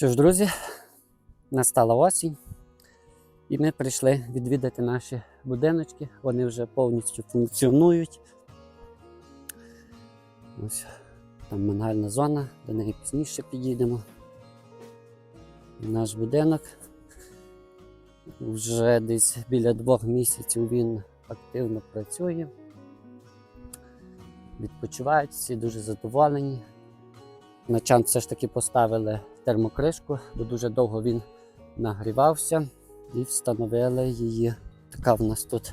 Що ж, друзі, настала осінь, і ми прийшли відвідати наші будиночки. Вони вже повністю функціонують. Ось там мангальна зона, до неї пізніше підійдемо. Наш будинок. Вже десь біля двох місяців він активно працює. Відпочивають, всі дуже задоволені. На чан все ж таки поставили термокришку, бо дуже довго він нагрівався і встановили її. Така в нас тут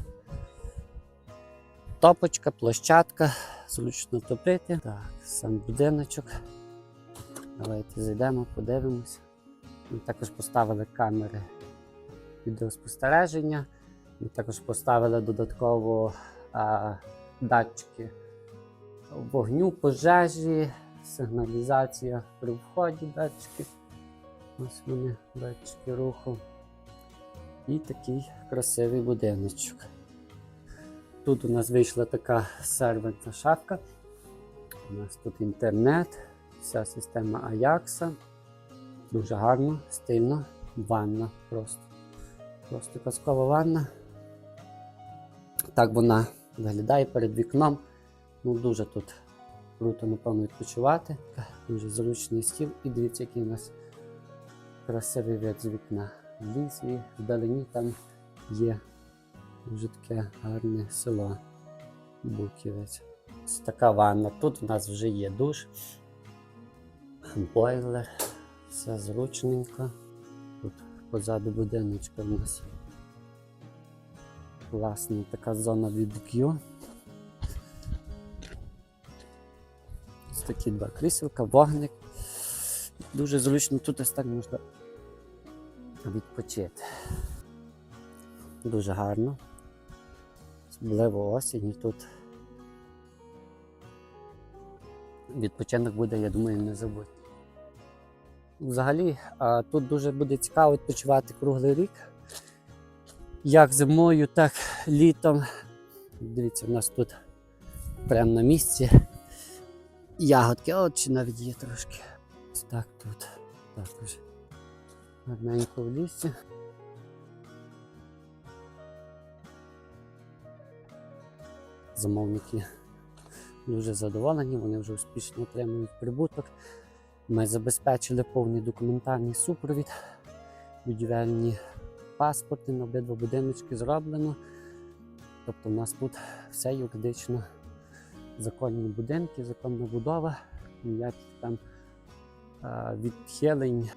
топочка, площадка, зручно топити. Так, сам будиночок. Давайте зайдемо, подивимося. Ми також поставили камери відеоспостереження. Ми також поставили додатково а, датчики вогню, пожежі, сигналізація при вході датчики. Ось вони, датчики руху. І такий красивий будиночок. Тут у нас вийшла така сервентна шафка. У нас тут інтернет, вся система Ajax. Дуже гарно, стильно, ванна просто. Просто казкова ванна. Так вона виглядає перед вікном. Ну, дуже тут круто, напевно, відпочивати. Дуже зручний стіл. І дивіться, який у нас красивий вид з вікна. Ліс і вдалині там є дуже таке гарне село. Буківець. Ось така ванна. Тут у нас вже є душ, бойлер, все зручненько. Тут позаду будиночка у нас класна така зона від такі два кріселка, вогник. Дуже зручно тут ось так можна відпочити. Дуже гарно. Особливо осінь і тут. Відпочинок буде, я думаю, не забудь. Взагалі, тут дуже буде цікаво відпочивати круглий рік. Як зимою, так літом. Дивіться, у нас тут прямо на місці ягодки, от чи навіть є трошки. Так тут. Також гарненько в лісі. Замовники дуже задоволені, вони вже успішно отримують прибуток. Ми забезпечили повний документальний супровід, будівельні паспорти на обидва будиночки зроблено. Тобто, у нас тут все юридично законні будинки, законна будова, ніяких там а, відхилень